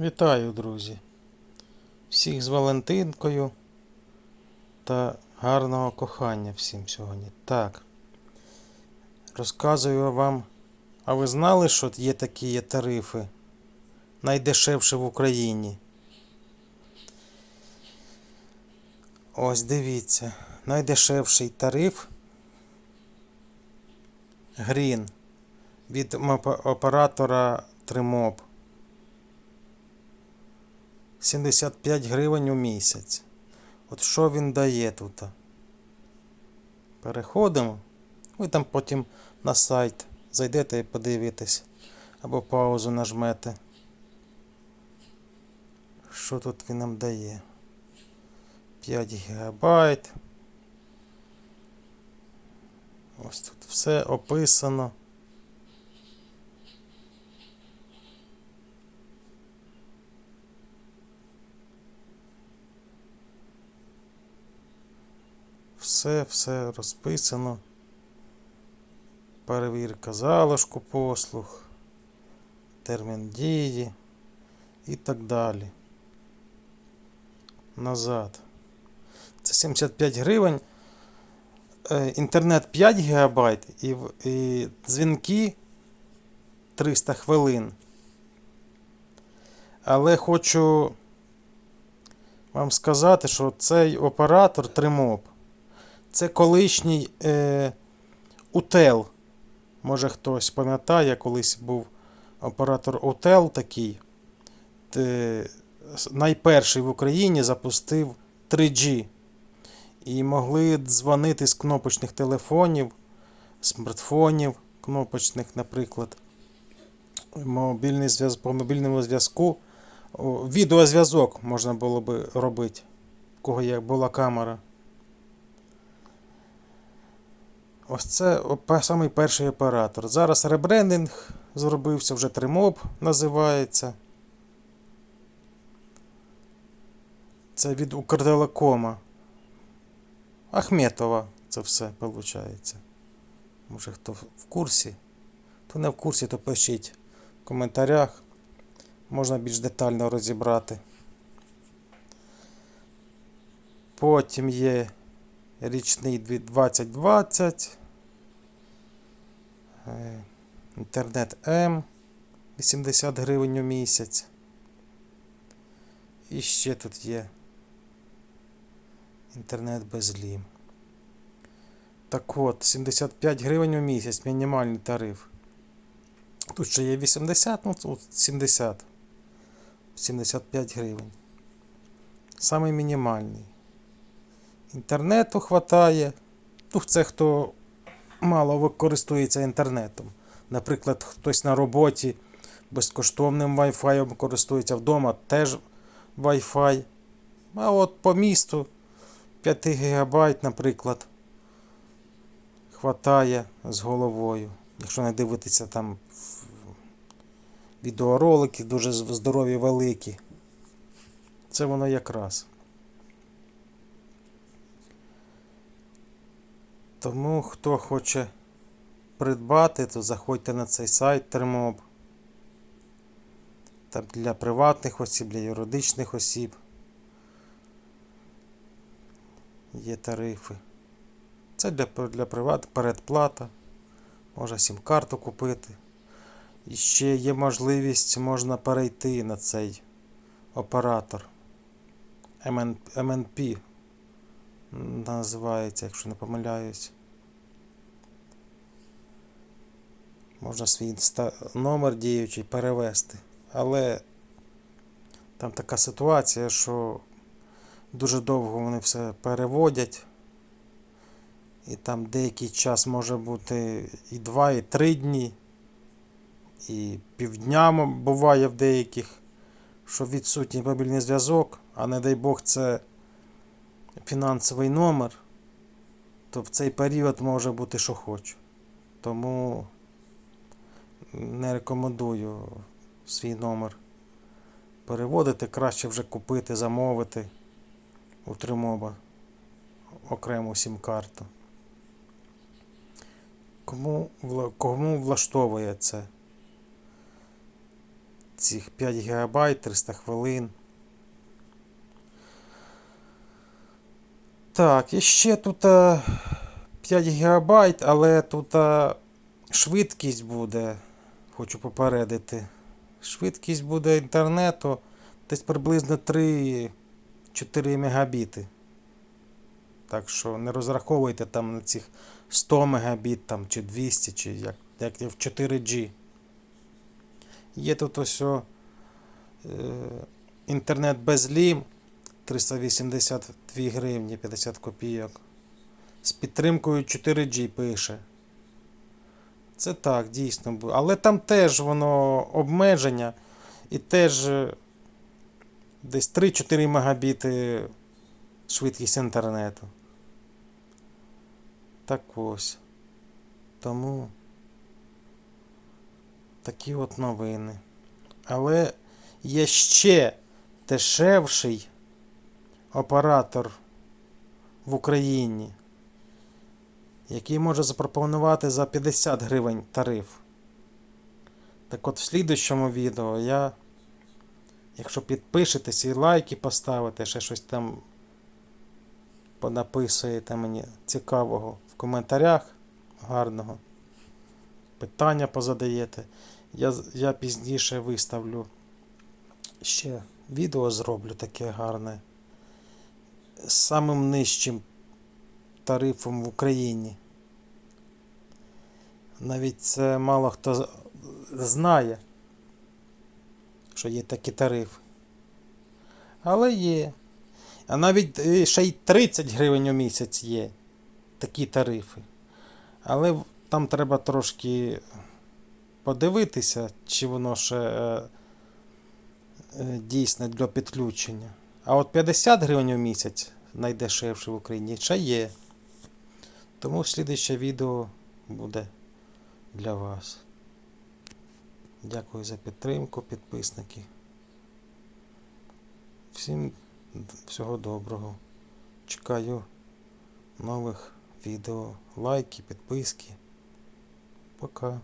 Вітаю, друзі! Всіх з Валентинкою та гарного кохання всім сьогодні. Так. Розказую вам. А ви знали, що є такі є тарифи? Найдешевші в Україні. Ось дивіться. Найдешевший тариф Грін від оператора Тримоп. 75 гривень у місяць. От що він дає тут? Переходимо. Ви там потім на сайт зайдете і подивитесь. Або паузу нажмете. Що тут він нам дає? 5 гігабайт. Ось тут все описано. Все, все розписано. Перевірка залишку послуг, термін дії і так далі. Назад. Це 75 гривень. Е, Інтернет 5 ГБ і, і дзвінки 300 хвилин. Але хочу вам сказати, що цей оператор Тримоп. Це колишній е, УТЕЛ. Може хтось пам'ятає, колись був оператор УТЕЛ такий. Те, найперший в Україні запустив 3G. І могли дзвонити з кнопочних телефонів, смартфонів кнопочних, наприклад. Мобільний зв'яз... По мобільному зв'язку. Відеозв'язок можна було би робити, в кого як була камера. Ось це самий перший оператор. Зараз ребрендинг зробився, вже Тримоб називається. Це від Укртелекома. Ахметова це все виходить. Може хто в курсі? Хто не в курсі, то пишіть в коментарях. Можна більш детально розібрати. Потім є річний 2020. Е, Інтернет М 80 гривень у місяць. І ще тут є інтернет без лім. Так от, 75 гривень у місяць мінімальний тариф. Тут ще є 80, ну тут 70. 75 гривень. Самий мінімальний. Інтернету хватає. Ну, це хто мало користується інтернетом. Наприклад, хтось на роботі безкоштовним Wi-Fi користується вдома, теж Wi-Fi. А от по місту 5 ГБ, наприклад, хватає з головою. Якщо не дивитися там відеоролики дуже здорові великі. Це воно якраз. Тому хто хоче придбати, то заходьте на цей сайт Термоб. Там для приватних осіб, для юридичних осіб. Є тарифи. Це для, для приват, передплата. Можна сім-карту купити. І ще є можливість, можна перейти на цей оператор. MNP називається, якщо не помиляюсь. Можна свій інста- номер діючий перевести. Але там така ситуація, що дуже довго вони все переводять. І там деякий час може бути і 2, і 3 дні, і півдня буває в деяких, що відсутній мобільний зв'язок, а не дай Бог це фінансовий номер, то в цей період може бути що хочу. Тому не рекомендую свій номер переводити, краще вже купити, замовити у Тримоба окрему сім-карту. Кому, кому влаштовує це? цих 5 ГБ 300 хвилин. Так, і ще тут е, 5 ГБ, але тут е, швидкість буде, хочу попередити. Швидкість буде інтернету десь приблизно 3-4 мегабіти. Так що не розраховуйте там на цих 100 мегабіт там, чи 200, чи як, як в 4G. Є тут ось е, інтернет без лім 382 гривні 50 копійок. З підтримкою 4G пише. Це так, дійсно буде. Але там теж воно обмеження і теж е, десь 3-4 мегабіти швидкість інтернету. Так ось. Тому такі от новини. Але є ще дешевший оператор в Україні, який може запропонувати за 50 гривень тариф. Так от в слідущому відео я, якщо підпишетесь і лайки поставите, ще щось там понаписуєте мені цікавого в коментарях гарного, питання позадаєте, я, я пізніше виставлю ще відео зроблю таке гарне самим нижчим тарифом в Україні. Навіть це мало хто знає, що є такі тарифи. Але є. А навіть е, ще й 30 гривень у місяць є такі тарифи. Але там треба трошки подивитися, чи воно ще е, е, дійсне для підключення. А от 50 гривень у місяць найдешевше в Україні ще є. Тому слідуще відео буде для вас. Дякую за підтримку, підписники. Всім всього доброго. Чекаю нових відео, лайки, підписки. Пока.